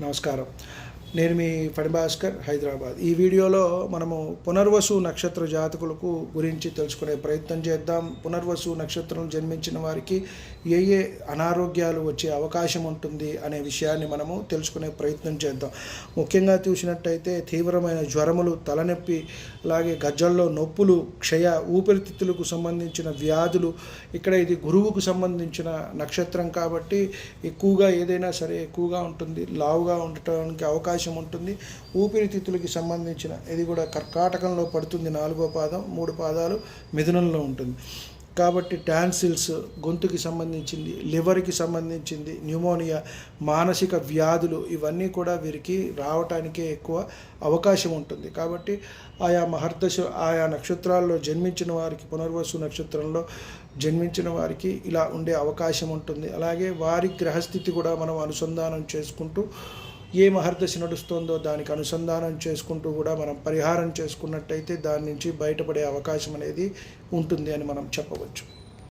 నమస్కారం నేను మీ ఫణిభాస్కర్ హైదరాబాద్. ఈ వీడియోలో మనము పునర్వసు నక్షత్ర జాతకులకు గురించి తెలుసుకునే ప్రయత్నం చేద్దాం. పునర్వసు నక్షత్రం జన్మించిన వారికి ఏ ఏ అనారోగ్యాలు వచ్చే అవకాశం ఉంటుంది అనే విషయాన్ని మనము తెలుసుకునే ప్రయత్నం చేద్దాం. ముఖ్యంగా చూసినట్టయితే తీవ్రమైన జ్వరములు తలనొప్పి అలాగే గజ్జల్లో నొప్పులు క్షయ ఊపిరితిత్తులకు సంబంధించిన వ్యాధులు ఇక్కడ ఇది గురువుకు సంబంధించిన నక్షత్రం కాబట్టి ఎక్కువగా ఏదైనా సరే ఎక్కువగా ఉంటుంది లావుగా ఉండటానికి అవకాశం అవకాశం ఉంటుంది. ఊపిరితిత్తులకి సంబంధించిన ఇది కూడా కర్కాటకంలో పడుతుంది నాలుగో పాదం మూడు పాదాలు మిథునంలో ఉంటుంది. కాబట్టి టాన్సిల్స్ గొంతుకి సంబంధించింది లివర్కి సంబంధించింది న్యూమోనియా మానసిక వ్యాధులు ఇవన్నీ కూడా వీరికి రావటానికే ఎక్కువ అవకాశం ఉంటుంది. కాబట్టి ఆయా మహర్దశ ఆయా నక్షత్రాల్లో జన్మించిన వారికి పునర్వసు నక్షత్రంలో జన్మించిన వారికి ఇలా ఉండే అవకాశం ఉంటుంది. అలాగే వారి గ్రహస్థితి కూడా మనం అనుసంధానం చేసుకుంటూ ఏ మహర్దశ నడుస్తుందో దానికి అనుసంధానం చేసుకుంటూ కూడా మనం పరిహారం చేసుకున్నట్టయితే దాని నుంచి బయటపడే అవకాశం అనేది ఉంటుంది అని మనం చెప్పవచ్చు.